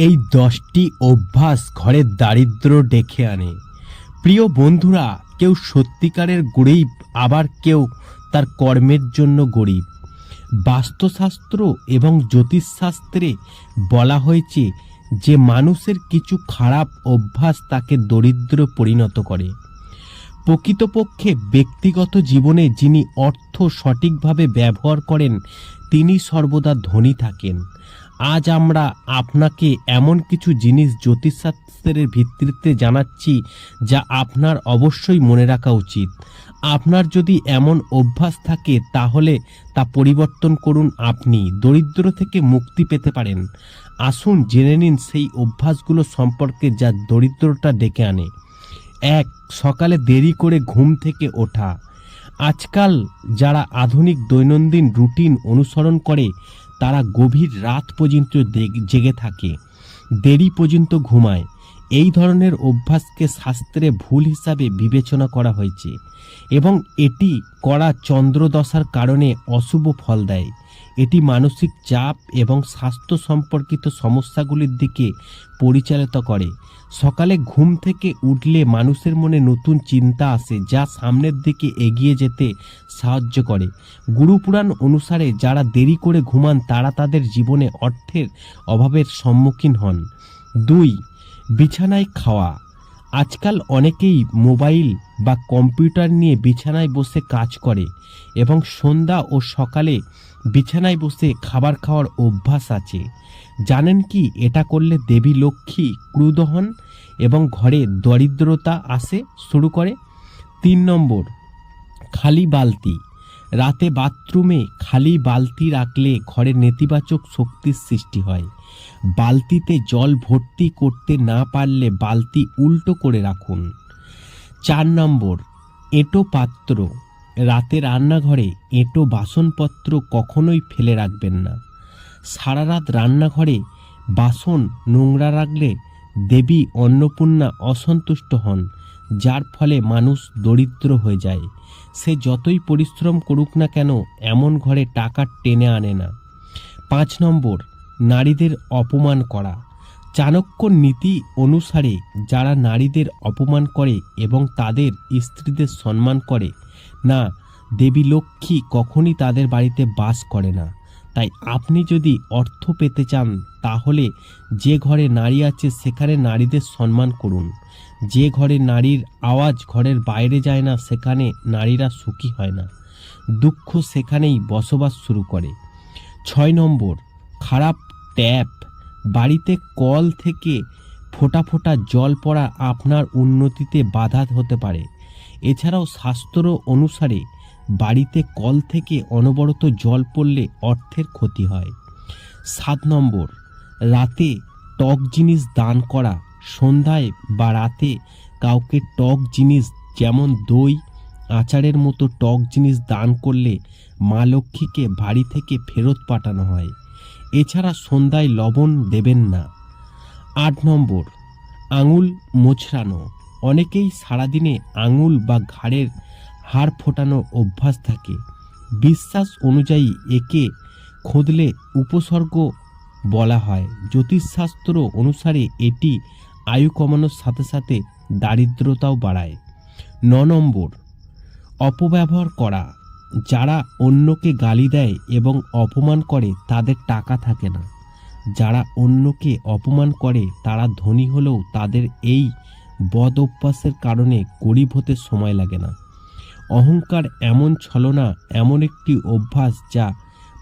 এই দশটি অভ্যাস ঘরের দারিদ্র ডেকে আনে। প্রিয় বন্ধুরা, কেউ সত্যিকারের গরিব, আবার কেউ তার কর্মের জন্য গরিব। বাস্তুশাস্ত্র এবং জ্যোতিষশাস্ত্রে বলা হয়েছে, যে মানুষের কিছু খারাপ অভ্যাস তাকে দরিদ্র পরিণত করে। প্রকৃতপক্ষে ব্যক্তিগত জীবনে যিনি অর্থ সঠিকভাবে ব্যবহার করেন, তিনি সর্বদা ধনী থাকেন। আজ আমরা আপনাকে এমন কিছু জিনিস জ্যোতিষশাস্ত্রের ভিত্তিতে জানাচ্ছি যা আপনার অবশ্যই মনে রাখা উচিত। আপনার যদি এমন অভ্যাস থাকে, তাহলে তা পরিবর্তন করুন আপনি। দরিদ্র থেকে মুক্তি পেতে পারেন। আসুন জেনে নিন সেই অভ্যাসগুলো সম্পর্কে যা দরিদ্রতা ডেকে আনে। এক, সকালে দেরি করে ঘুম থেকে ওঠা। আজকাল যারা আধুনিক দৈনন্দিন রুটিন অনুসরণ করে তারা গভীর রাত পর্যন্ত জেগে থাকে, দেরি পর্যন্ত ঘুমায়। এই ধরনের অভ্যাসকে শাস্ত্রে ভুল হিসাবে বিবেচনা করা হয়েছে এবং এটি করা চন্দ্রদশার কারণে অশুভ ফল দেয়। এটি মানসিক চাপ এবং স্বাস্থ্য সম্পর্কিত সমস্যাগুলির দিকে পরিচালিত করে। সকালে ঘুম থেকে উঠলে মানুষের মনে নতুন চিন্তা আসে যা সামনের দিকে এগিয়ে যেতে সাহায্য করে। গুরুপুরাণ অনুসারে যারা দেরি করে ঘুমান তারা তাদের জীবনে অর্থের অভাবের সম্মুখীন হন। দুই, বিছানায় খাওয়া। আজকাল অনেকেই মোবাইল বা কম্পিউটার নিয়ে বিছানায় বসে কাজ করে এবং সন্ধ্যা ও সকালে বিছানায় বসে খাবার খাওয়ার অভ্যাস আছে। জানেন কি এটা করলে দেবী লক্ষ্মী ক্রুধ হন এবং ঘরে দরিদ্রতা আসে শুরু করে? তিন নম্বর, খালি বালতি। রাতে বাথরুমে খালি বালতি রাখলে ঘরে নেতিবাচক শক্তির সৃষ্টি হয়। বালতিতে জল ভর্তি করতে না পারলে বালতি উল্টো করে রাখুন। চার নম্বর, এঁটো পাত্র। রাতে রান্নাঘরে এঁটো বাসনপত্র কখনোই ফেলে রাখবেন না। সারা রাত রান্নাঘরে বাসন নোংরা রাখলে দেবী অন্নপূর্ণা অসন্তুষ্ট হন, যার ফলে মানুষ দরিদ্র হয়ে যায়। সে যতই পরিশ্রম করুক না কেন এমন ঘরে টাকা টেনে আনে না। পাঁচ নম্বর, নারীদের অপমান করা। চাণক্য নীতি অনুসারে যারা নারীদের অপমান করে এবং তাদের স্ত্রীদের সম্মান করে, না, দেবী লক্ষ্মী কখনই তাদের বাড়িতে বাস করে না। তাই আপনি যদি অর্থ পেতে চান, তাহলে যে ঘরে নারী আছে সেখানে নারীদের সম্মান করুন। যে ঘরে নারীর আওয়াজ ঘরের বাইরে যায় না, সেখানে নারীরা সুখী হয় না। দুঃখ সেখানেই বসবাস শুরু করে। ছয় নম্বর, খারাপ ট্যাপ। বাড়িতে কল থেকে ফোটা ফোটা জল পড়া আপনার উন্নতিতে বাধা হতে পারে। এছাড়াও শাস্ত্র অনুসারে বাড়িতে কল থেকে অনবরত জল পড়লে অর্থের ক্ষতি হয়। সাত নম্বর, রাতে টক জিনিস দান করা। সন্ধ্যায় বা রাতে কাউকে টক জিনিস যেমন দই, আচারের মতো টক জিনিস দান করলে মা লক্ষ্মীকে বাড়ি থেকে ফেরত পাঠানো হয়। এছাড়া সন্ধ্যায় লবণ দেবেন না। আট নম্বর, আঙুল মোছড়ানো। অনেকেই সারাদিনে আঙুল বা ঘাড়ের হাড় ফোটানোর অভ্যাস থাকে। বিশ্বাস অনুযায়ী একে খুঁদলে উপসর্গ বলা হয়। জ্যোতিষশাস্ত্র অনুসারে এটি আয়ু কমানোর সাথে সাথে দারিদ্রতাও বাড়ায়। ন নম্বর, অপব্যবহার করা। যারা অন্যকে গালি দেয় এবং অপমান করে, তাদের টাকা থাকে না। যারা অন্যকে অপমান করে, তারা ধনী হলেও তাদের এই বদ অভ্যাসের কারণে গরিব হতে সময় লাগে না। অহংকার এমন ছলনা, এমন একটি অভ্যাস যা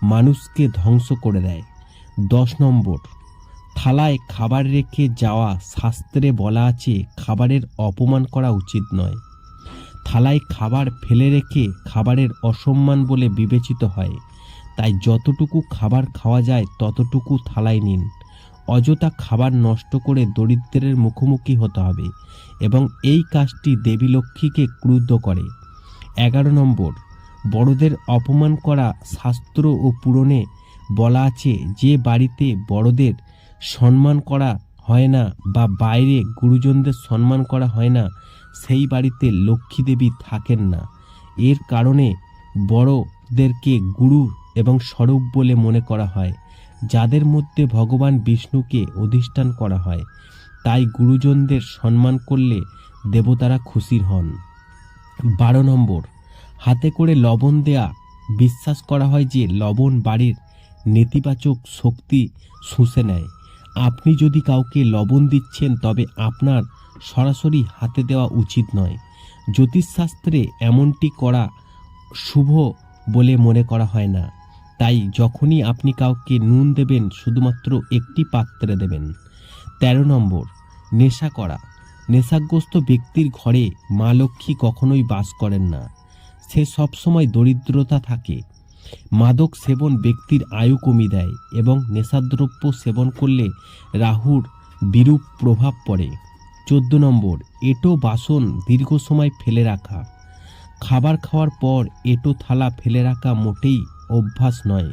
মানুষকে ধ্বংস করে দেয়। দশ নম্বর, থালায় খাবার রেখে যাওয়া শাস্ত্রে বলা আছে, খাবারের অপমান করা উচিত নয়। থালায় খাবার ফেলে রেখে খাবারের অসম্মান বলে বিবেচিত হয়। তাই যতটুকু খাবার খাওয়া যায়, ততটুকু থালায় নিন। অযথা খাবার নষ্ট করে দরিদ্রের মুখোমুখি হতে হবে এবং এই কাজটি দেবী লক্ষ্মীকে ক্রুদ্ধ করে। এগারো নম্বর, বড়দের অপমান করা শাস্ত্র ও পুরাণে বলা আছে, যে বাড়িতে বড়দের সম্মান করা হয় না বা বাইরে গুরুজনদের সম্মান করা হয় না সেই বাড়িতে লক্ষ্মী দেবী থাকেন না। এর কারণে বড়দেরকে গুরু এবং স্বরূপ বলে মনে করা হয়, যাদের মধ্যে ভগবান বিষ্ণুকে অধিষ্ঠান করা হয়। তাই গুরুজনদের সম্মান করলে দেবতারা খুশির হন। বারো নম্বর, হাতে করে লবণ দেয়া। বিশ্বাস করা হয় যে লবণ বাড়ির নেতিবাচক শক্তি শুষে নেয়। আপনি যদি কাউকে লবণ দিচ্ছেন, তবে আপনার সরাসরি হাতে দেওয়া উচিত নয়। জ্যোতিষশাস্ত্রে এমনটি করা শুভ বলে মনে করা হয় না। তাই যখনই আপনি কাউকে নুন দেবেন, শুধুমাত্র একটি পাত্রে দেবেন। তেরো নম্বর, নেশা করা। নেশাগ্রস্ত ব্যক্তির ঘরে মা লক্ষ্মী কখনোই বাস করেন না। সে সবসময় দরিদ্রতা থাকে। মাদক সেবন ব্যক্তির আয়ু কমিয়ে দেয় এবং নেশাদ্রব্য সেবন করলে রাহুর বিরূপ প্রভাব পড়ে। চোদ্দ নম্বর, এটো বাসন দীর্ঘ সময় ফেলে রাখা। খাবার খাওয়ার পর এটো থালা ফেলে রাখা মোটেই অভ্যাস নয়,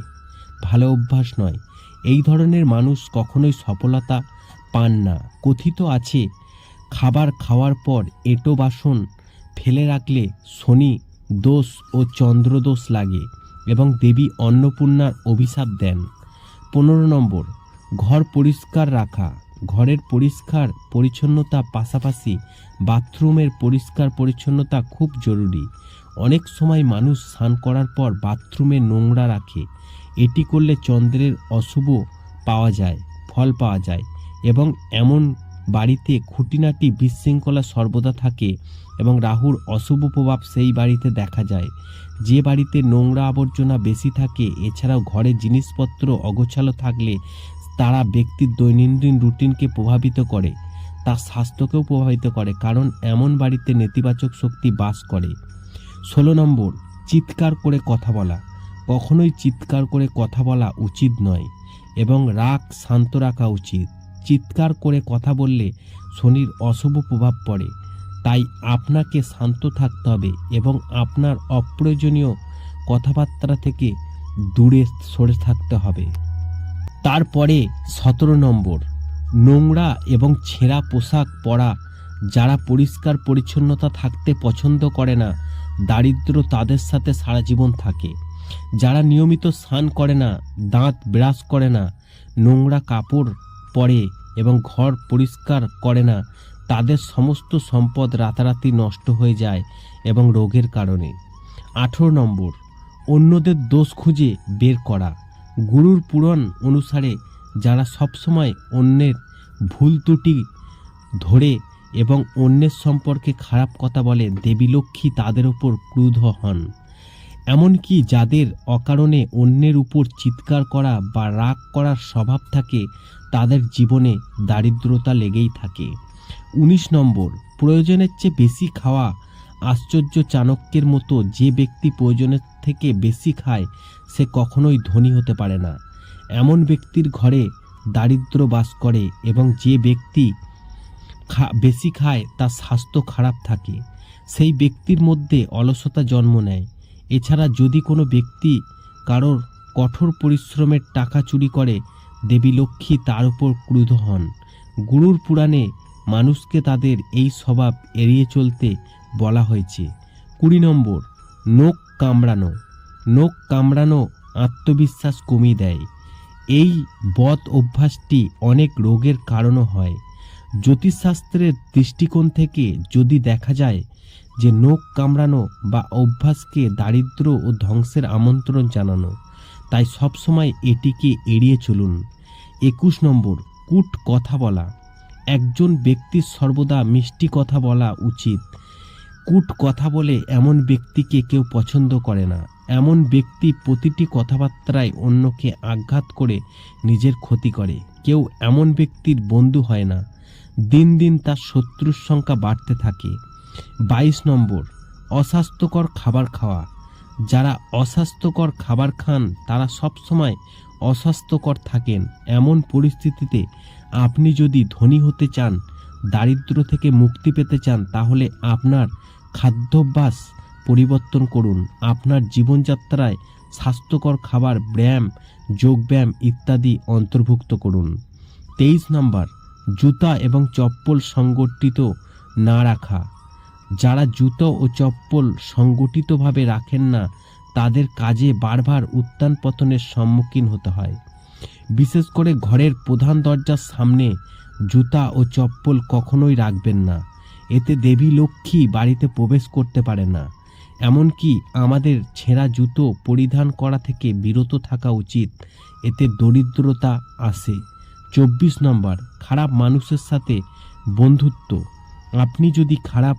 ভালো অভ্যাস নয়। এই ধরনের মানুষ কখনোই সফলতা পান না। কথিত আছে, খাবার খাওয়ার পর এটো বাসন ফেলে রাখলে শনি দোষ ও চন্দ্রদোষ লাগে এবং দেবী অন্নপূর্ণার অভিশাপ দেন। পনেরো নম্বর, ঘর পরিষ্কার রাখা। ঘরের পরিষ্কার পরিচ্ছন্নতা পাশাপাশি বাথরুমের পরিষ্কার পরিচ্ছন্নতা খুব জরুরি। অনেক সময় মানুষ স্নান করার পর বাথরুমে নোংরা রাখে। এটি করলে চন্দ্রের অশুভ পাওয়া যায়, ফল পাওয়া যায় এবং এমন বাড়িতে খুঁটিনাটি বিশৃঙ্খলা সর্বদা থাকে এবং রাহুর অশুভ প্রভাব সেই বাড়িতে দেখা যায়। যে বাড়িতে নোংরা আবর্জনা বেশি থাকে, এছাড়াও ঘরে জিনিসপত্র অগোছালো থাকলে তারা ব্যক্তির দৈনন্দিন রুটিনকে প্রভাবিত করে, তার স্বাস্থ্যকেও প্রভাবিত করে, কারণ এমন বাড়িতে নেতিবাচক শক্তি বাস করে। ষোলো নম্বর, চিৎকার করে কথা বলা। কখনোই চিৎকার করে কথা বলা উচিত নয় এবং রাগ শান্ত রাখা উচিত। চিৎকার করে কথা বললে শনির অশুভ প্রভাব পড়ে, তাই আপনাকে শান্ত থাকতে হবে এবং আপনার অপ্রয়োজনীয় কথাবার্তা থেকে দূরে সরে থাকতে হবে। তারপরে সতেরো নম্বর, নোংরা এবং ছেঁড়া পোশাক পরা যারা পরিষ্কার পরিচ্ছন্নতা থাকতে পছন্দ করে না, দারিদ্র তাদের সাথে সারা জীবন থাকে। যারা নিয়মিত স্নান করে না, দাঁত ব্রাশ করে না, নোংরা কাপড় পরে এবং ঘর পরিষ্কার করে না, তাদের সমস্ত সম্পদ রাতারাতি নষ্ট হয়ে যায় এবং রোগের কারণে। আঠেরো নম্বর, অন্যদের দোষ খুঁজে বের করা। গুরুর পুরাণ অনুসারে যারা সবসময় অন্যের ভুল ত্রুটি ধরে এবং অন্যের সম্পর্কে খারাপ কথা বলে দেবী লক্ষ্মী তাদের ওপর ক্রুদ্ধ হন। এমনকি যাদের অকারণে অন্যের উপর চিৎকার করা বা রাগ করার স্বভাব থাকে, তাদের জীবনে দারিদ্রতা লেগেই থাকে। উনিশ নম্বর, প্রয়োজনের চেয়ে বেশি খাওয়া আশ্চর্য চাণক্যের মতো যে ব্যক্তি প্রয়োজনের থেকে বেশি খায়, সে কখনোই ধনী হতে পারে না। এমন ব্যক্তির ঘরে দারিদ্র বাস করে এবং যে ব্যক্তি বেশি খায়, তার স্বাস্থ্য খারাপ থাকে। সেই ব্যক্তির মধ্যে অলসতা জন্ম নেয়। এছাড়া যদি কোনো ব্যক্তি কারোর কঠোর পরিশ্রমের টাকা চুরি করে, দেবী লক্ষ্মী তার উপর ক্রুদ্ধ হন। গুরুর পুরাণে মানুষকে তাদের এই স্বভাব এড়িয়ে চলতে বলা হয়েছে। কুড়ি নম্বর নোক কামড়ানো। নোক কামড়ানো আত্মবিশ্বাস কমিয়ে দেয়। এই বদ অভ্যাসটি অনেক রোগের কারণও হয়। জ্যোতিষশাস্ত্রের দৃষ্টিকোণ থেকে যদি দেখা যায় যে নোক কামড়ানো বা অভ্যাসকে দারিদ্র ও ধ্বংসের আমন্ত্রণ জানানো, তাই সবসময় এটিকে এড়িয়ে চলুন। একুশ নম্বর, কুট কথা বলা। একজন ব্যক্তির সর্বদা মিষ্টি কথা বলা উচিত। কুট কথা বলে এমন ব্যক্তিকে কেউ পছন্দ করে না। এমন ব্যক্তি প্রতিটি কথাবার্তায় অন্যকে আঘাত করে নিজের ক্ষতি করে। কেউ এমন ব্যক্তির বন্ধু হয় না। দিন দিন তার শত্রুর সংখ্যা বাড়তে থাকে। বাইশ নম্বর, অস্বাস্থ্যকর খাবার খাওয়া। যারা অস্বাস্থ্যকর খাবার খান, তারা সবসময় অস্বাস্থ্যকর থাকেন। এমন পরিস্থিতিতে আপনি যদি ধনী হতে চান, দারিদ্র থেকে মুক্তি পেতে চান, তাহলে আপনার খাদ্যাভ্যাস পরিবর্তন করুন। আপনার জীবনযাত্রায় স্বাস্থ্যকর খাবার, ব্যায়াম, যোগব্যায়াম ইত্যাদি অন্তর্ভুক্ত করুন। তেইশ নম্বর, জুতা এবং চপ্পল সংগঠিত না রাখা। যারা জুতো ও চপ্পল সংগঠিতভাবে রাখেন না, তাদের কাজে বারবার উত্থান পতনের সম্মুখীন হতে হয়। বিশেষ করে ঘরের প্রধান দরজার সামনে জুতা ও চপ্পল কখনোই রাখবেন না। এতে দেবী লক্ষ্মী বাড়িতে প্রবেশ করতে পারে না। এমনকি আমাদের ছেঁড়া জুতো পরিধান করা থেকে বিরত থাকা উচিত। এতে দরিদ্রতা আসে। চব্বিশ নম্বর, খারাপ মানুষের সাথে বন্ধুত্ব। আপনি যদি খারাপ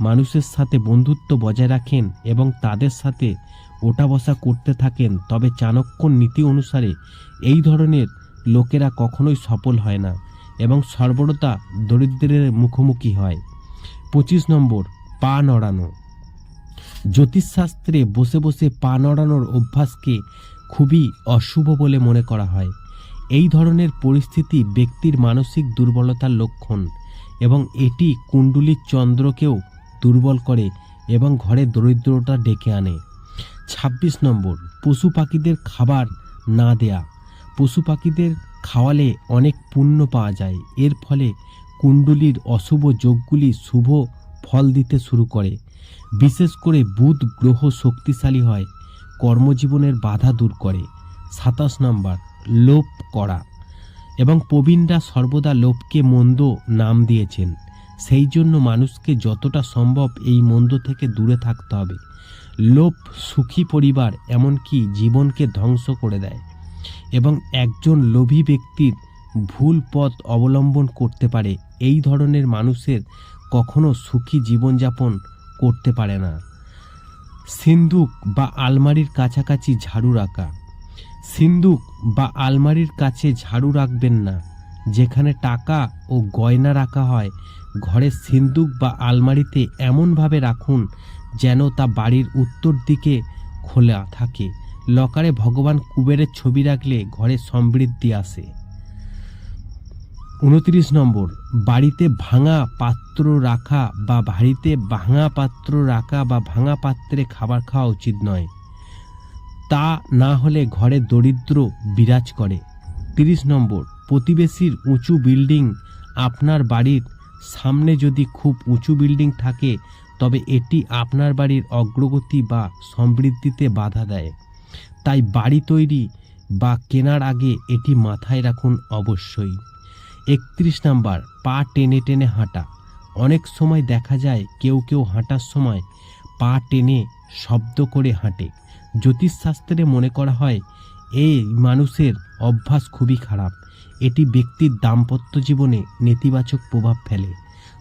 মানুষের সাথে বন্ধুত্ব বজায় রাখেন এবং তাদের সাথে ওটা বসা করতে থাকেন, তবে চাণক্য নীতি অনুসারে এই ধরনের লোকেরা কখনোই সফল হয় না এবং সর্বদা দরিদ্রের মুখোমুখি হয়। পঁচিশ নম্বর, পা নড়ানো। জ্যোতিষশাস্ত্রে বসে বসে পা নড়ানোর অভ্যাসকে খুবই অশুভ বলে মনে করা হয়। এই ধরনের পরিস্থিতি ব্যক্তির মানসিক দুর্বলতার লক্ষণ এবং এটি কুণ্ডুলির চন্দ্রকেও দুর্বল করে এবং ঘরে দরিদ্রতা ডেকে আনে। ছাব্বিশ নম্বর, পশু পাখিদের খাবার না দেয়া। পশু পাখিদের খাওয়ালে অনেক পুণ্য পাওয়া যায়। এর ফলে কুণ্ডলীর অশুভ যোগগুলি শুভ ফল দিতে শুরু করে। বিশেষ করে বুধ গ্রহ শক্তিশালী হয়, কর্মজীবনের বাধা দূর করে। সাতাশ নম্বর, লোপ করা। এবং প্রবীণরা সর্বদা লোভকে মন্দ নাম দিয়েছেন। সেই জন্য মানুষকে যতটা সম্ভব এই মন্দ থেকে দূরে থাকতে হবে। লোভ সুখী পরিবার এমনকি জীবনকে ধ্বংস করে দেয়। এবং একজন লোভী ব্যক্তির ভুল পথ অবলম্বন করতে পারে। এই ধরনের মানুষের কখনো সুখী জীবনযাপন করতে পারে না। সিন্দুক বা আলমারির কাছাকাছি ঝাড়ু রাখা। সিন্দুক বা আলমারির কাছে ঝাড়ু রাখবেন না। যেখানে টাকা ও গয়না রাখা হয় ঘরের সিন্দুক বা আলমারিতে এমনভাবে রাখুন যেন তা বাড়ির উত্তর দিকে খোলা থাকে। লকারে ভগবান কুবেরের ছবি রাখলে ঘরে সমৃদ্ধি আসে। উনত্রিশ নম্বর, বাড়িতে ভাঙা পাত্র রাখা বা বাড়িতে ভাঙা পাত্র রাখা বা ভাঙা পাত্রে খাবার খাওয়া উচিত নয়। তা না হলে ঘরে দরিদ্র বিরাজ করে। তিরিশ নম্বর, প্রতিবেশীর উঁচু বিল্ডিং আপনার বাড়ির সামনে যদি খুব উঁচু বিল্ডিং থাকে, তবে এটি আপনার বাড়ির অগ্রগতি বা সমৃদ্ধিতে বাধা দেয়। তাই বাড়ি তৈরি বা কেনার আগে এটি মাথায় রাখুন অবশ্যই। একত্রিশ নাম্বার, পা টেনে টেনে হাঁটা। অনেক সময় দেখা যায় কেউ কেউ হাঁটার সময় পা টেনে শব্দ করে হাঁটে। জ্যোতিষশাস্ত্রে মনে করা হয়, এই মানুষের অভ্যাস খুবই খারাপ। এটি ব্যক্তির দাম্পত্য জীবনে নেতিবাচক প্রভাব ফেলে।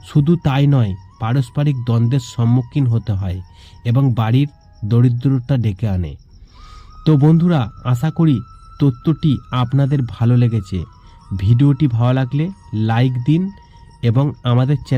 শুধু তাই নয়, পারস্পরিক দ্বন্দ্বের সম্মুখীন হতে হয় এবং বাড়ির দরিদ্রতা ডেকে আনে। তো বন্ধুরা, আশা করি তথ্যটি আপনাদের ভালো লেগেছে। ভিডিওটি ভালো লাগলে লাইক দিন এবং আমাদের চ্যানেল